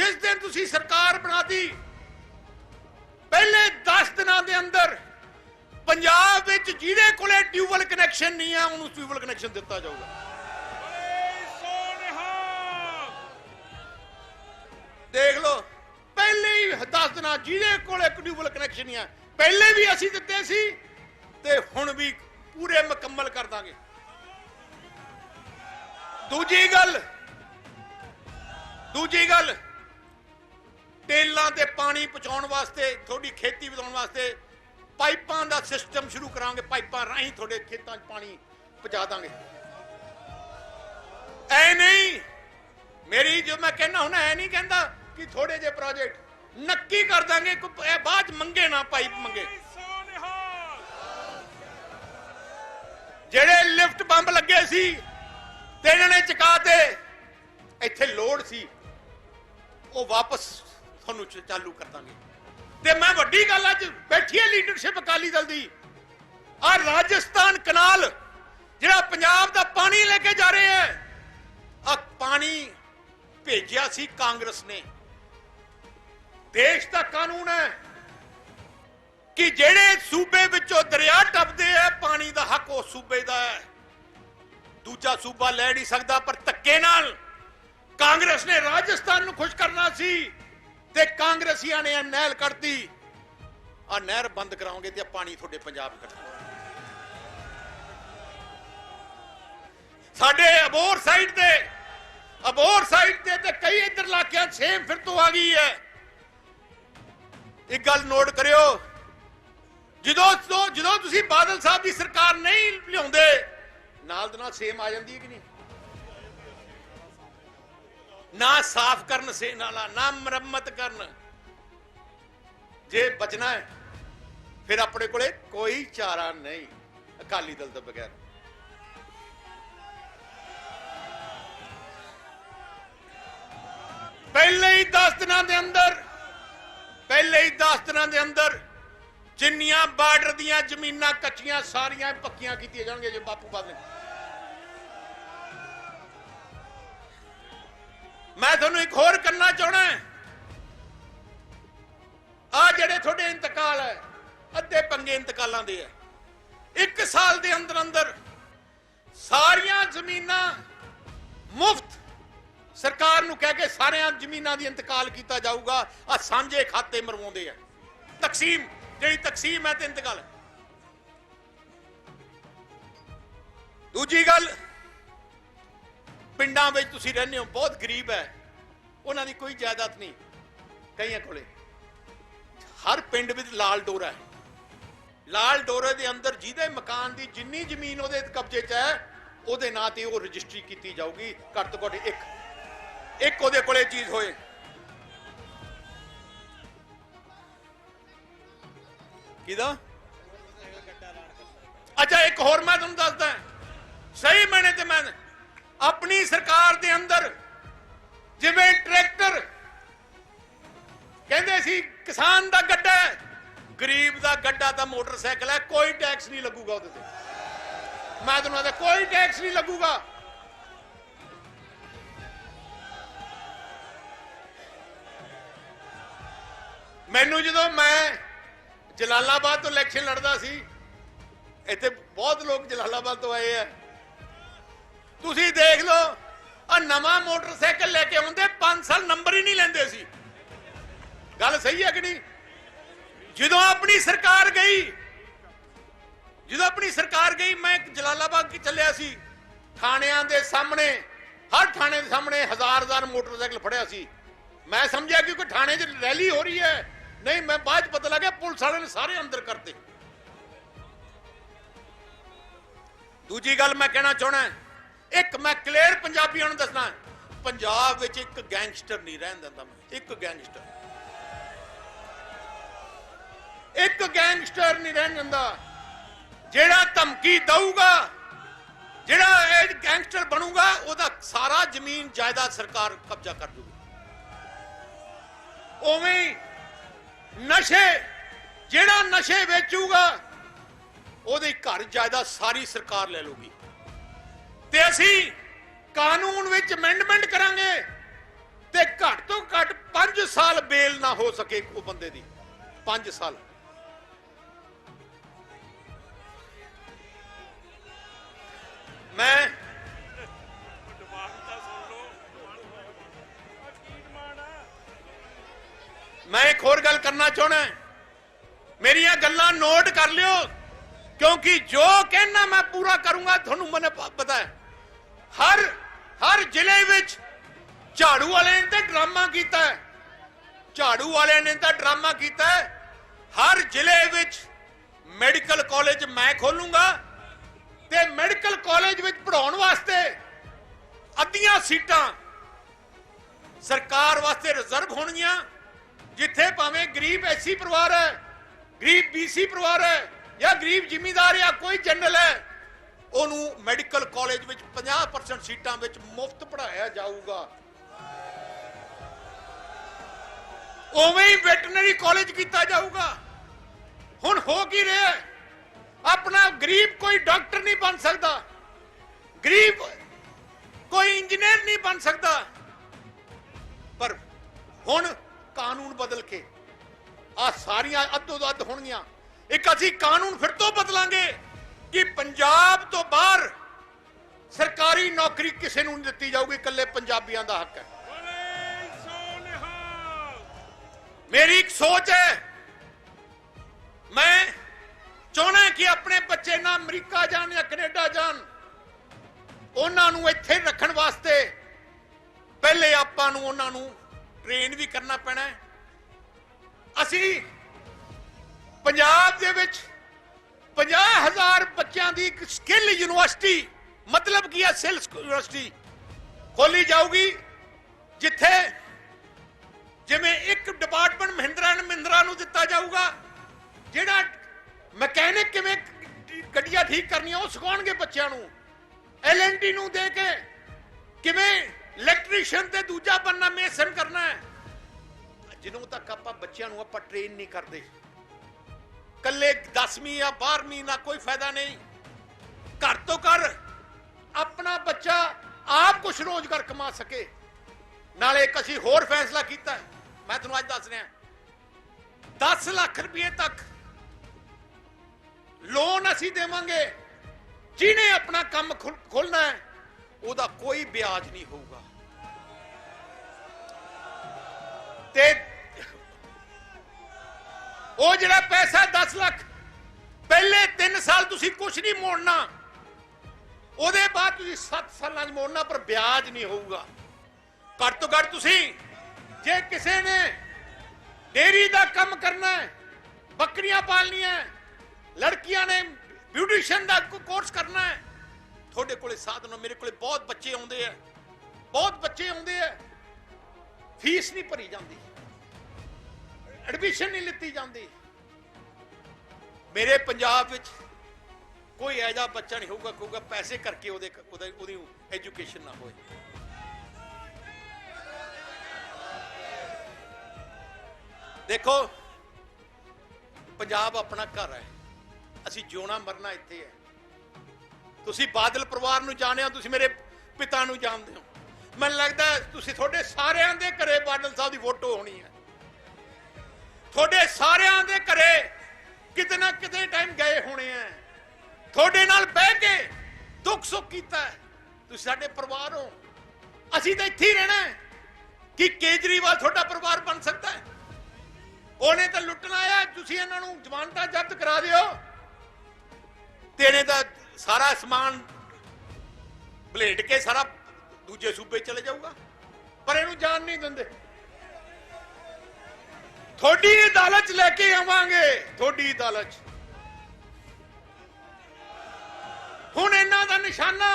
ਜਿਸ ਦਿਨ ਤੁਸੀਂ ਸਰਕਾਰ ਬਣਾਤੀ ਪਹਿਲੇ 10 ਦਿਨਾਂ ਦੇ ਅੰਦਰ ਪੰਜਾਬ ਵਿੱਚ ਜਿਹਦੇ ਕੋਲੇ ਟਿਊਬਲ ਕਨੈਕਸ਼ਨ ਨਹੀਂ ਆ ਉਹਨੂੰ ਟਿਊਬਲ ਕਨੈਕਸ਼ਨ ਦਿੱਤਾ ਜਾਊਗਾ। ਦੇਖ ਲਓ ਪਹਿਲੇ ਹੀ 10 ਦਿਨਾਂ ਜਿਹਦੇ ਕੋਲੇ ਟਿਊਬਲ ਕਨੈਕਸ਼ਨ ਨਹੀਂ ਆ ਪਹਿਲੇ ਵੀ ਅਸੀਂ ਦਿੱਤੇ ਸੀ ਤੇ ਹੁਣ ਵੀ ਪੂਰੇ ਮੁਕੰਮਲ ਕਰ ਦਾਂਗੇ। ਦੂਜੀ ਗੱਲ ਦੂਜੀ ਗੱਲ ਟੇਲਾਂ ਤੇ ਪਾਣੀ ਪਹੁੰਚਾਉਣ ਵਾਸਤੇ, ਤੁਹਾਡੀ ਖੇਤੀ ਵਧਾਉਣ ਵਾਸਤੇ ਪਾਈਪਾਂ ਦਾ ਸਿਸਟਮ ਸ਼ੁਰੂ ਕਰਾਂਗੇ। ਪਾਈਪਾਂ ਰਾਹੀਂ ਤੁਹਾਡੇ ਖੇਤਾਂ 'ਚ ਪਾਣੀ ਪਹੁੰਚਾ ਦਾਂਗੇ। ਐ ਨਹੀਂ, ਮੇਰੀ ਜੋ ਮੈਂ ਕਹਿੰਦਾ ਹੁਣ ਐ ਨਹੀਂ ਕਹਿੰਦਾ ਕਿ ਥੋੜੇ ਜਿਹੇ ਪ੍ਰੋਜੈਕਟ ਨੱਕੀ ਕਰ ਦਾਂਗੇ ਕੋਈ ਇਹ ਬਾਅਦ 'ਚ ਮੰਗੇ ਨਾ, ਪਾਈਪ ਮੰਗੇ। ਜਿਹੜੇ ਲਿਫਟ ਬੰਬ ਲੱਗੇ ਸੀ ਤੇ ਇਹਨਾਂ ਨੇ ਚਕਾ ਤੇ, ਇੱਥੇ ਲੋਡ ਸੀ। ਉਹ ਵਾਪਸ ਤੁਹਾਨੂੰ ਚਾਲੂ ਕਰ ਦਾਂਗੇ। ਤੇ ਮੈਂ ਵੱਡੀ ਗੱਲ ਅੱਜ ਬੈਠੀ ਹੈ ਲੀਡਰਸ਼ਿਪ ਅਕਾਲੀ ਦਲ ਦੀ। ਆ ਰਾਜਸਥਾਨ ਕਨਾਲ ਜਿਹੜਾ ਪੰਜਾਬ ਦਾ ਪਾਣੀ ਲੈ ਕੇ ਜਾ ਰਹੇ ਹੈ ਆ ਪਾਣੀ ਭੇਜਿਆ ਸੀ ਕਾਂਗਰਸ ਨੇ। ਦੇਸ਼ ਦਾ ਕਾਨੂੰਨ ਹੈ ਕਿ ਜਿਹੜੇ ਸੂਬੇ ਵਿੱਚੋਂ ਦਰਿਆ ਟੱਪਦੇ ਆ, ਪਾਣੀ ਦਾ ਹੱਕ ਉਹ ਸੂਬੇ ਦਾ ਹੈ। ਦੂਜਾ ਸੂਬਾ ਲੈ ਨਹੀਂ ਸਕਦਾ, ਪਰ ਧੱਕੇ ਨਾਲ ਕਾਂਗਰਸ ਨੇ ਰਾਜਸਥਾਨ ਨੂੰ ਖੁਸ਼ ਕਰਨਾ ਸੀ। ਤੇ ਕਾਂਗਰਸੀਆਂ ਨੇ ਨਹਿਰ ਕੱਢਤੀ। ਆ ਨਹਿਰ ਬੰਦ ਕਰਾਉਂਗੇ ਤੇ ਆਹ ਪਾਣੀ ਤੁਹਾਡੇ ਪੰਜਾਬ ਕੱਢਣਾ ਸਾਡੇ ਅਬੋਰ ਸਾਈਡ ਤੇ ਅਬੋਰ ਸਾਈਡ ਤੇ ਤੇ ਕਈ ਇੱਧਰ ਇਲਾਕਿਆਂ ਸੇਮ ਫਿਰ ਤੋਂ ਆ ਗਈ ਹੈ। ਇੱਕ ਗੱਲ ਨੋਟ ਕਰਿਓ, ਜਦੋਂ ਜਦੋਂ ਜਦੋਂ ਤੁਸੀਂ ਬਾਦਲ ਸਾਹਿਬ ਦੀ ਸਰਕਾਰ ਨਹੀਂ ਲਿਆਉਂਦੇ, ਨਾਲ ਦੇ ਨਾਲ ਸੇਮ ਆ ਜਾਂਦੀ ਹੈ ਕਿ ਨਹੀਂ? ਨਾ ਸਾਫ਼ ਕਰਨ ਸੇ ਨਾਲਾ ਨਾ ਮੁਰੰਮਤ ਕਰਨ। ਜੇ ਬਚਣਾ ਹੈ, ਫਿਰ ਆਪਣੇ ਕੋਲੇ ਕੋਈ ਚਾਰਾ ਨਹੀਂ। ਅਕਾਲੀ ਦਲ ਤੋਂ ਬਗੈਰ। ਪਹਿਲੇ ਹੀ 10 ਦਿਨਾਂ ਦੇ ਅੰਦਰ, ਪਹਿਲੇ ਹੀ 10 ਦਿਨਾਂ ਦੇ ਅੰਦਰ ਜਿੰਨੀਆਂ ਬਾਰਡਰ ਦੀਆਂ ਜ਼ਮੀਨਾਂ ਕੱਚੀਆਂ, ਸਾਰੀਆਂ ਪੱਕੀਆਂ ਕੀਤੀਆਂ ਜਾਣਗੀਆਂ ਜੇ ਬਾਪੂ ਬਾਦਲ ਮੈਂ ਤੁਹਾਨੂੰ ਇੱਕ ਹੋਰ ਕਰਨਾ ਚਾਹਣਾ ਆ ਜਿਹੜੇ ਤੁਹਾਡੇ ਇੰਤਕਾਲ ਹੈ, ਅੱਧੇ ਪੰਗੇ ਇੰਤਕਾਲਾਂ ਦੇ ਹੈ। ਇੱਕ ਸਾਲ ਦੇ ਅੰਦਰ ਅੰਦਰ ਸਾਰੀਆਂ ਜ਼ਮੀਨਾਂ ਮੁਫਤ ਸਰਕਾਰ ਨੂੰ ਕਹਿ ਕੇ ਸਾਰਿਆਂ ਜ਼ਮੀਨਾਂ ਦੀ ਇੰਤਕਾਲ ਕੀਤਾ ਜਾਊਗਾ। ਆ ਸਾਂਝੇ ਖਾਤੇ ਮਰਵਾਉਂਦੇ ਆ। ਤਕਸੀਮ, ਜਿਹੜੀ ਤਕਸੀਮ ਹੈ ਤੇ ਇੰਤਕਾਲ ਦੂਜੀ ਗੱਲ ਪਿੰਡਾਂ ਵਿੱਚ ਤੁਸੀਂ ਰਹਿੰਦੇ ਹੋ, ਬਹੁਤ ਗਰੀਬ ਹੈ। ਉਹਨਾਂ ਦੀ ਕੋਈ ਜਾਇਦਾਦ ਨਹੀਂ, ਕਈਆਂ ਕੋਲੇ। ਹਰ ਪਿੰਡ ਵਿੱਚ ਲਾਲ ਡੋਰਾ ਹੈ। ਲਾਲ ਡੋਰੇ ਦੇ ਅੰਦਰ ਜਿਹਦੇ ਮਕਾਨ ਦੀ ਜਿੰਨੀ ਜ਼ਮੀਨ ਉਹਦੇ ਕਬਜ਼ੇ 'ਚ ਹੈ, ਉਹਦੇ ਨਾਂ ਤੇ ਉਹ ਰਜਿਸਟਰੀ ਕੀਤੀ ਜਾਊਗੀ। ਘੱਟ ਤੋਂ ਘੱਟ ਇੱਕ ਇੱਕ ਉਹਦੇ ਕੋਲੇ ਚੀਜ਼ ਹੋਏ। ਕਿਹਦਾ? ਅੱਛਾ, ਇੱਕ ਹੋਰ ਮੈਂ ਤੁਹਾਨੂੰ ਦੱਸਦਾ। ਸਹੀ ਮੈਨੇ ਤੇ ਮੈਂ ਆਪਣੀ ਸਰਕਾਰ ਦੇ ਅੰਦਰ ਜਿਵੇਂ ਟਰੈਕਟਰ ਕਹਿੰਦੇ ਸੀ ਕਿਸਾਨ ਦਾ ਗੱਡਾ ਹੈ, ਗਰੀਬ ਦਾ ਗੱਡਾ ਤਾਂ ਮੋਟਰਸਾਈਕਲ ਹੈ ਕੋਈ ਟੈਕਸ ਨਹੀਂ ਲੱਗੂਗਾ ਉਹਦੇ ਤੇ। ਮੈਂ ਤੁਹਾਨੂੰ ਆਦਾ ਕੋਈ ਟੈਕਸ ਨਹੀਂ ਲੱਗੂਗਾ। ਮੈਨੂੰ ਜਦੋਂ ਮੈਂ ਜਲਾਲਾਬਾਦ ਤੋਂ ਇਲੈਕਸ਼ਨ ਲੜਦਾ ਸੀ ਇੱਥੇ ਬਹੁਤ ਲੋਕ ਜਲਾਲਾਬਾਦ ਤੋਂ ਆਏ ਆ। ਤੁਸੀਂ ਦੇਖ ਲਓ ਆ ਨਵਾਂ ਮੋਟਰਸਾਈਕਲ ਲੈ ਕੇ ਆਉਂਦੇ 5 ਸਾਲ ਨੰਬਰ ਹੀ ਨਹੀਂ ਲੈਂਦੇ ਸੀ। ਗੱਲ ਸਹੀ ਹੈ ਕਿ ਨਹੀਂ? ਜਦੋਂ ਆਪਣੀ ਸਰਕਾਰ ਗਈ, ਜਦੋਂ ਆਪਣੀ ਸਰਕਾਰ ਗਈ, ਮੈਂ ਜਲਾਲਾਬਾਦ ਕੀ ਚੱਲਿਆ ਸੀ। ਥਾਣਿਆਂ ਦੇ ਸਾਹਮਣੇ, ਹਰ ਥਾਣੇ ਦੇ ਸਾਹਮਣੇ ਹਜ਼ਾਰ ਹਜ਼ਾਰ ਮੋਟਰਸਾਈਕਲ ਫੜਿਆ ਸੀ। ਮੈਂ ਸਮਝਿਆ ਕਿ ਕੋਈ ਥਾਣੇ 'ਚ ਰੈਲੀ ਹੋ ਰਹੀ ਹੈ। ਨਹੀਂ, ਮੈਂ ਬਾਅਦ 'ਚ ਪਤਾ ਲੱਗਿਆ, ਪੁਲਿਸ ਵਾਲਿਆਂ ਨੇ ਸਾਰੇ ਅੰਦਰ ਕਰਤੇ। ਦੂਜੀ ਗੱਲ ਮੈਂ ਕਹਿਣਾ ਚਾਹਣਾ ਇੱਕ ਮੈਂ ਕਲੀਅਰ ਪੰਜਾਬੀਆਂ ਨੂੰ ਦੱਸਣਾ ਪੰਜਾਬ ਵਿੱਚ ਇੱਕ ਗੈਂਗਸਟਰ ਨਹੀਂ ਰਹਿਣ ਦਿੰਦਾ ਮੈਂ, ਇੱਕ ਗੈਂਗਸਟਰ। ਇੱਕ ਗੈਂਗਸਟਰ ਨਹੀਂ ਰਹਿਣ ਦਿੰਦਾ, ਜਿਹੜਾ ਧਮਕੀ ਦਊਗਾ, ਜਿਹੜਾ ਇਹ ਗੈਂਗਸਟਰ ਬਣੂਗਾ, ਉਹਦਾ ਸਾਰਾ ਜ਼ਮੀਨ ਜਾਇਦਾਦ ਸਰਕਾਰ ਕਬਜ਼ਾ ਕਰ ਦੂਗੀ ਉਵੇਂ ਨਸ਼ੇ, ਜਿਹੜਾ ਨਸ਼ੇ ਵੇਚੂਗਾ, ਉਹਦੇ ਘਰ ਜਾਇਦਾਦ ਸਾਰੀ ਸਰਕਾਰ ਲੈ ਲੂਗੀ ਤੇ ਅਸੀਂ ਕਾਨੂੰਨ ਵਿੱਚ ਅਮੈਂਡਮੈਂਟ ਕਰਾਂਗੇ ਤੇ ਘੱਟ ਤੋਂ ਘੱਟ ਪੰਜ ਸਾਲ ਬੇਲ ਨਾ ਹੋ ਸਕੇ ਉਹ ਬੰਦੇ ਦੀ। 5 ਸਾਲ। ਮੈਂ ਮੈਂ ਇੱਕ ਹੋਰ ਗੱਲ ਕਰਨਾ ਚਾਹਣਾ ਮੇਰੀਆਂ ਗੱਲਾਂ ਨੋਟ ਕਰ ਲਿਓ, ਕਿਉਂਕਿ ਜੋ ਕਹਿਣਾ ਮੈਂ ਪੂਰਾ ਕਰੂੰਗਾ, ਤੁਹਾਨੂੰ ਮੈਨੂੰ ਪਤਾ ਹੈ। ਹਰ ਹਰ ਜ਼ਿਲ੍ਹੇ ਵਿੱਚ ਝਾੜੂ ਵਾਲੇ ਨੇ ਤਾਂ ਡਰਾਮਾ ਕੀਤਾ ਹੈ। ਝਾੜੂ ਵਾਲੇ ਨੇ ਤਾਂ ਡਰਾਮਾ ਕੀਤਾ ਹੈ। ਹਰ ਜ਼ਿਲ੍ਹੇ ਵਿੱਚ ਮੈਡੀਕਲ ਕਾਲਜ ਮੈਂ ਖੋਲੂੰਗਾ ਤੇ ਮੈਡੀਕਲ ਕਾਲਜ ਵਿੱਚ ਪੜਾਉਣ ਵਾਸਤੇ ਅੱਧੀਆਂ ਸੀਟਾਂ ਸਰਕਾਰ ਵਾਸਤੇ ਰਿਜ਼ਰਵ ਹੋਣਗੀਆਂ, ਜਿੱਥੇ ਭਾਵੇਂ ਗਰੀਬ ਐਸੀ ਪਰਿਵਾਰ ਹੈ, ਗਰੀਬ ਬੀਸੀ ਪਰਿਵਾਰ ਹੈ ਜਾਂ ਗਰੀਬ ਜ਼ਿਮੀਂਦਾਰ ਜਾਂ ਕੋਈ ਜਨਰਲ ਹੈ ਉਹਨੂੰ ਮੈਡੀਕਲ ਕਾਲਜ ਵਿੱਚ 50% ਸੀਟਾਂ ਵਿੱਚ ਮੁਫਤ ਪੜਾਇਆ ਜਾਊਗਾ। ਉਵੇਂ ਹੀ ਵੈਟਰਨਰੀ ਕਾਲਜ ਕੀਤਾ ਜਾਊਗਾ। ਹੁਣ ਹੋ ਕੀ ਰਿਹਾ ਆਪਣਾ ਗਰੀਬ ਕੋਈ ਡਾਕਟਰ ਨਹੀਂ ਬਣ ਸਕਦਾ। ਗਰੀਬ ਕੋਈ ਇੰਜੀਨੀਅਰ ਨਹੀਂ ਬਣ ਸਕਦਾ। ਪਰ ਹੁਣ ਕਾਨੂੰਨ ਬਦਲ ਕੇ ਆ ਸਾਰੀਆਂ ਅੱਧੋ ਅੱਧ ਹੋਣਗੀਆਂ। ਇੱਕ ਅਸੀਂ ਕਾਨੂੰਨ ਫਿਰ ਤੋਂ ਬਦਲਾਂਗੇ। ਕਿ ਪੰਜਾਬ ਤੋਂ ਬਾਹਰ ਸਰਕਾਰੀ ਨੌਕਰੀ ਕਿਸੇ ਨੂੰ ਨਹੀਂ ਦਿੱਤੀ ਜਾਊਗੀ, ਇਕੱਲੇ ਪੰਜਾਬੀਆਂ ਦਾ ਹੱਕ ਹੈ। ਮੇਰੀ ਇੱਕ ਸੋਚ ਹੈ। ਮੈਂ ਚਾਹਣਾ ਕਿ ਆਪਣੇ ਬੱਚੇ ਨਾ ਅਮਰੀਕਾ ਜਾਣ ਜਾਂ ਕੈਨੇਡਾ ਜਾਣ। ਉਹਨਾਂ ਨੂੰ ਇੱਥੇ ਰੱਖਣ ਵਾਸਤੇ ਪਹਿਲੇ ਆਪਾਂ ਨੂੰ ਉਹਨਾਂ ਨੂੰ ਟ੍ਰੇਨ ਵੀ ਕਰਨਾ ਪੈਣਾ ਹੈ। ਅਸੀਂ ਪੰਜਾਬ ਦੇ ਵਿੱਚ 50000 ਬੱਚਿਆਂ ਦੀ ਇੱਕ ਸਕਿੱਲ ਯੂਨੀਵਰਸਿਟੀ, ਮਤਲਬ ਕੀ ਹੈ ਸਕਿੱਲ ਯੂਨੀਵਰਸਿਟੀ, ਖੋਲੀ ਜਾਊਗੀ, ਜਿੱਥੇ ਜਿਵੇਂ ਇੱਕ ਡਿਪਾਰਟਮੈਂਟ ਮਹਿੰਦਰਾ ਐਂਡ ਮਹਿੰਦਰਾ ਨੂੰ ਦਿੱਤਾ ਜਾਊਗਾ, ਜਿਹੜਾ ਮਕੈਨਿਕ ਕਿਵੇਂ ਗੱਡੀਆਂ ਠੀਕ ਕਰਨੀਆਂ, ਉਹ ਸਿਖਾਉਣਗੇ ਬੱਚਿਆਂ ਨੂੰ। ਐਲਐਨਟੀ ਨੂੰ ਦੇ ਕੇ ਕਿਵੇਂ ਇਲੈਕਟ੍ਰੀਸ਼ੀਅਨ ਤੇ ਦੂਜਾ ਬੰਨਾ ਮੇਸਨ ਕਰਨਾ ਹੈ। ਜਿਦੋਂ ਤੱਕ ਆਪਾਂ ਬੱਚਿਆਂ ਨੂੰ ਆਪਾਂ ਟ੍ਰੇਨ ਨਹੀਂ ਕਰਦੇ। ਕੱਲੇ 10ਵੀਂ ਜਾਂ 12ਵੀਂ ਨਾਲ ਕੋਈ ਫਾਇਦਾ ਨਹੀਂ। ਘਰ ਤੋਂ ਕਰ ਆਪਣਾ ਬੱਚਾ ਆਪ ਕੁਝ ਰੋਜ਼ਗਾਰ ਕਮਾ ਸਕੇ। ਨਾਲੇ ਇੱਕ ਅਸੀਂ ਹੋਰ ਫੈਸਲਾ ਕੀਤਾ ਹੈ। ਮੈਂ ਤੁਹਾਨੂੰ ਅੱਜ ਦੱਸ ਰਿਹਾ 10 ਲੱਖ ਰੁਪਏ ਤੱਕ ਲੋਨ ਅਸੀਂ ਦੇਵਾਂਗੇ। ਜਿਹਨੇ ਆਪਣਾ ਕੰਮ ਖੋਲਣਾ ਹੈ, ਉਹਦਾ ਕੋਈ ਵਿਆਜ ਨਹੀਂ ਹੋਊਗਾ। ਤੇ ਉਹ ਜਿਹੜਾ ਪੈਸਾ 10 ਲੱਖ ਪਹਿਲੇ 3 ਸਾਲ ਤੁਸੀਂ ਕੁਝ ਨਹੀਂ ਮੋੜਨਾ। ਉਹਦੇ ਬਾਅਦ ਤੁਸੀਂ 7 ਸਾਲਾਂ 'ਚ ਮੋੜਨਾ ਪਰ ਵਿਆਜ ਨਹੀਂ ਹੋਊਗਾ। ਘੱਟ ਤੋਂ ਘੱਟ ਤੁਸੀਂ ਜੇ ਕਿਸੇ ਨੇ ਡੇਰੀ ਦਾ ਕੰਮ ਕਰਨਾ ਹੈ ਬੱਕਰੀਆਂ ਪਾਲਣੀਆਂ ਹੈ, ਲੜਕੀਆਂ ਨੇ ਬਿਊਟੀਸ਼ੀਅਨ ਦਾ ਕੋਰਸ ਕਰਨਾ ਹੈ ਤੁਹਾਡੇ ਕੋਲੇ ਸਾਧਨ ਮੇਰੇ ਕੋਲੇ ਬਹੁਤ ਬੱਚੇ ਆਉਂਦੇ ਆ ਬਹੁਤ ਬੱਚੇ ਆਉਂਦੇ ਆ ਫੀਸ ਨਹੀਂ ਭਰੀ ਜਾਂਦੀ। ਐਡਮਿਸ਼ਨ ਨਹੀਂ ਲਿੱਤੀ ਜਾਂਦੀ। ਮੇਰੇ ਪੰਜਾਬ ਵਿੱਚ ਕੋਈ ਐਜਾ ਬੱਚਾ ਨਹੀਂ ਹੋਊਗਾ, ਕਹੂਗਾ ਪੈਸੇ ਕਰਕੇ ਉਹਦੇ ਉਹਦਾ- ਉਹਦੀ ਐਜੂਕੇਸ਼ਨ ਨਾ ਹੋਏ। ਦੇਖੋ, ਪੰਜਾਬ ਆਪਣਾ ਘਰ ਹੈ। ਅਸੀਂ ਜਿਉਣਾ ਮਰਨਾ ਇੱਥੇ ਹੈ। ਤੁਸੀਂ ਬਾਦਲ ਪਰਿਵਾਰ ਨੂੰ ਜਾਣਿਆ ਤੁਸੀਂ ਮੇਰੇ ਪਿਤਾ ਨੂੰ ਜਾਣਦੇ ਹੋ। ਮੈਨੂੰ ਲੱਗਦਾ ਤੁਸੀਂ ਤੁਹਾਡੇ ਸਾਰਿਆਂ ਦੇ ਘਰੇ ਬਾਦਲ ਸਾਹਿਬ ਦੀ ਫੋਟੋ ਹੋਣੀ ਹੈ। ਤੁਹਾਡੇ ਸਾਰਿਆਂ ਦੇ ਘਰੇ ਕਿਤੇ ਨਾ ਕਿਤੇ ਟਾਈਮ ਗਏ ਹੋਣੇ ਆ। ਤੁਹਾਡੇ ਨਾਲ ਬਹਿ ਕੇ ਦੁੱਖ ਸੁੱਖ ਕੀਤਾ ਤੁਸੀਂ ਸਾਡੇ ਪਰਿਵਾਰ ਹੋ। ਅਸੀਂ ਤਾਂ ਇੱਥੇ ਹੀ ਰਹਿਣਾ ਹੈ। ਕਿ ਕੇਜਰੀਵਾਲ ਤੁਹਾਡਾ ਪਰਿਵਾਰ ਬਣ ਸਕਦਾ ਹੈ? ਉਹਨੇ ਤਾਂ ਲੁੱਟਣਾ ਆਇਆ ਤੁਸੀਂ ਇਹਨਾਂ ਨੂੰ ਜ਼ਮਾਨਤਾਂ ਜ਼ਬਤ ਕਰਾ ਦਿਓ। ਤੇਨੇ ਦਾ ਸਾਰਾ ਸਮਾਨ ਬਲੇਡ ਕੇ ਸਾਰਾ ਦੂਜੇ ਸੂਬੇ ਚਲੇ ਜਾਊਗਾ। ਪਰ ਇਹਨੂੰ ਜਾਣ ਨਹੀਂ ਦਿੰਦੇ। ਥੋੜੀ ਅਦਾਲਤ 'ਚ ਲੈ ਕੇ ਆਵਾਂਗੇ ਥੋੜੀ ਅਦਾਲਤ ਹੁਣ ਇਹਨਾਂ ਦਾ ਨਿਸ਼ਾਨਾ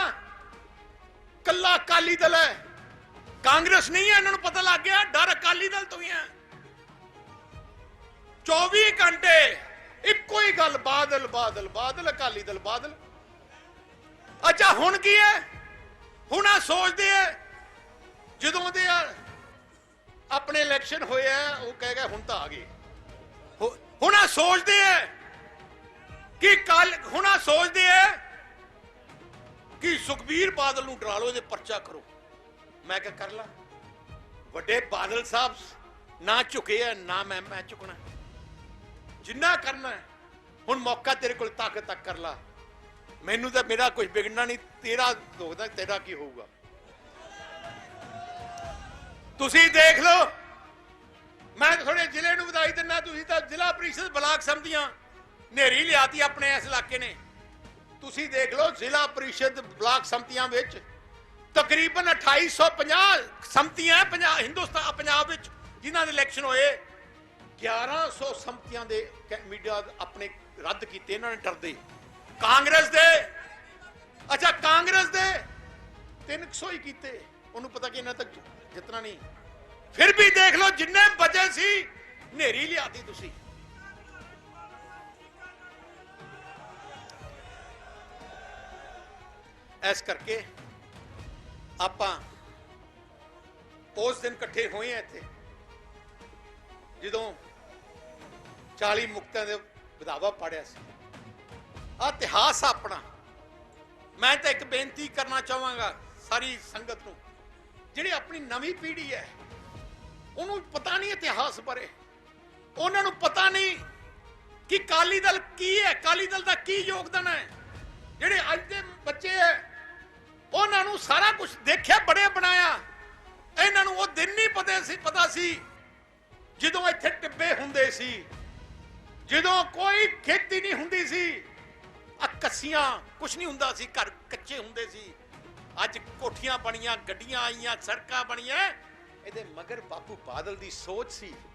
ਕੱਲਾ ਅਕਾਲੀ ਦਲ ਹੈ। ਕਾਂਗਰਸ ਨਹੀਂ ਹੈ, ਇਹਨਾਂ ਨੂੰ ਪਤਾ ਲੱਗ ਗਿਆ, ਡਰ ਅਕਾਲੀ ਦਲ ਤੋਂ ਹੀ ਹੈ। 24 ਘੰਟੇ ਇੱਕੋ ਹੀ ਗੱਲ, ਬਾਦਲ ਬਾਦਲ ਬਾਦਲ, ਅਕਾਲੀ ਦਲ, ਬਾਦਲ। ਅੱਛਾ, ਹੁਣ ਕੀ ਹੈ? ਹੁਣ ਆ ਸੋਚਦੇ ਆ ਜਦੋਂ ਦੇ ਆ ਆਪਣੇ ਇਲੈਕਸ਼ਨ ਹੋਏ ਆ, ਉਹ ਕਹਿ ਗਏ, ਹੁਣ ਤਾਂ ਆ ਗਏ। ਹੁਣ ਆ ਸੋਚਦੇ ਆ ਕਿ ਕੱਲ, ਹੁਣ ਆ ਸੋਚਦੇ ਆ ਕਿ ਸੁਖਬੀਰ ਬਾਦਲ ਨੂੰ ਡਰਾ ਲਓ, ਇਹਦੇ ਪਰਚਾ ਕਰੋ। ਮੈਂ ਕਿਹਾ, ਕਰ ਲਾ। ਵੱਡੇ ਬਾਦਲ ਸਾਹਿਬ ਨਾ ਝੁਕੇ ਆ, ਨਾ ਮੈਂ ਮੈਂ ਝੁਕਣਾ। ਜਿੰਨਾ ਕਰਨਾ ਹੁਣ ਮੌਕਾ ਤੇਰੇ ਕੋਲ ਤਾਕਤ ਤੱਕ ਕਰ ਲਾ। ਮੈਨੂੰ ਤਾਂ ਮੇਰਾ ਕੁਝ ਵਿਗੜਨਾ ਨਹੀਂ, ਤੇਰਾ ਦੁਖਦਾ ਤੇਰਾ ਕੀ ਹੋਊਗਾ? ਤੁਸੀਂ ਦੇਖ ਲਓ। ਮੈਂ ਤੁਹਾਡੇ ਜ਼ਿਲ੍ਹੇ ਨੂੰ ਵਧਾਈ ਦਿੰਦਾ, ਤੁਸੀਂ ਤਾਂ ਜ਼ਿਲ੍ਹਾ ਪ੍ਰੀਸ਼ਦ ਬਲਾਕ ਸਮਝੀਆਂ। ਨੇਰੀ ਲਿਆਤੀ ਆਪਣੇ ਇਸ ਇਲਾਕੇ ਨੇ। ਤੁਸੀਂ ਦੇਖ ਲਓ ਜ਼ਿਲ੍ਹਾ ਪ੍ਰੀਸ਼ਦ ਬਲਾਕ ਸੰਮਤੀਆਂ ਵਿੱਚ ਤਕਰੀਬਨ 2850 ਸੰਮਤੀਆਂ ਪੰਜਾਬ ਹਿੰਦੁਸਤਾਨ ਪੰਜਾਬ ਵਿੱਚ ਜਿਨ੍ਹਾਂ ਦੇ ਇਲੈਕਸ਼ਨ ਹੋਏ 1100 ਸੰਮਤੀਆਂ ਦੇ ਮੀਡੀਆ ਆਪਣੇ ਰੱਦ ਕੀਤੇ, ਇਹਨਾਂ ਨੇ ਡਰਦੇ। ਕਾਂਗਰਸ ਦੇ। ਅੱਛਾ, ਕਾਂਗਰਸ ਦੇ 300 ਹੀ ਕੀਤੇ। ਉਹਨੂੰ ਪਤਾ ਕਿ ਇਹਨਾਂ ਤੱਕ ਜਿੱਤਣਾ ਨਹੀਂ। ਫਿਰ ਵੀ ਦੇਖ ਲਓ ਜਿੰਨੇ ਬਚੇ ਸੀ, ਹਨੇਰੀ ਲਿਆਤੀ ਤੁਸੀਂ। ਇਸ ਕਰਕੇ ਆਪਾਂ ਉਸ ਦਿਨ ਇਕੱਠੇ ਹੋਏ ਆ ਇੱਥੇ। ਜਦੋਂ 40 ਮੁਕਤਾਂ ਦੇ ਵਧਾਵਾ ਪੜਿਆ ਸੀ। ਆ ਇਤਿਹਾਸ ਆਪਣਾ। ਮੈਂ ਤਾਂ ਇੱਕ ਬੇਨਤੀ ਕਰਨਾ ਚਾਹਾਂਗਾ ਸਾਰੀ ਸੰਗਤ ਨੂੰ ਜਿਹੜੀ ਆਪਣੀ ਨਵੀਂ ਪੀੜ੍ਹੀ ਹੈ, ਉਹਨੂੰ ਪਤਾ ਨਹੀਂ ਇਤਿਹਾਸ ਬਾਰੇ। ਉਹਨਾਂ ਨੂੰ ਪਤਾ ਨਹੀਂ ਕਿ ਕਾਲੀ ਦਲ ਕੀ ਹੈ ਕਾਲੀ ਦਲ ਦਾ ਕੀ ਯੋਗਦਾਨ ਹੈ। ਜਿਹੜੇ ਅੱਜ ਦੇ ਬੱਚੇ ਹੈ, ਉਹਨਾਂ ਨੂੰ ਸਾਰਾ ਕੁਝ ਦੇਖਿਆ ਬੜੇ ਬਣਾਇਆ। ਇਹਨਾਂ ਨੂੰ ਉਹ ਦਿਨ ਨਹੀਂ ਪਤਾ ਸੀ ਪਤਾ ਸੀ ਜਦੋਂ ਇੱਥੇ ਟਿੱਬੇ ਹੁੰਦੇ ਸੀ, ਜਦੋਂ ਕੋਈ ਖੇਤੀ ਨਹੀਂ ਹੁੰਦੀ ਸੀ ਆ ਕੱਸੀਆਂ ਕੁਝ ਨਹੀਂ ਹੁੰਦਾ ਸੀ, ਘਰ ਕੱਚੇ ਹੁੰਦੇ ਸੀ। ਅੱਜ ਕੋਠੀਆਂ ਬਣੀਆਂ ਗੱਡੀਆਂ ਆਈਆਂ ਸੜਕਾਂ ਬਣੀਆਂ। ਇਹਦੇ ਮਗਰ ਬਾਪੂ ਬਾਦਲ ਦੀ ਸੋਚ ਸੀ।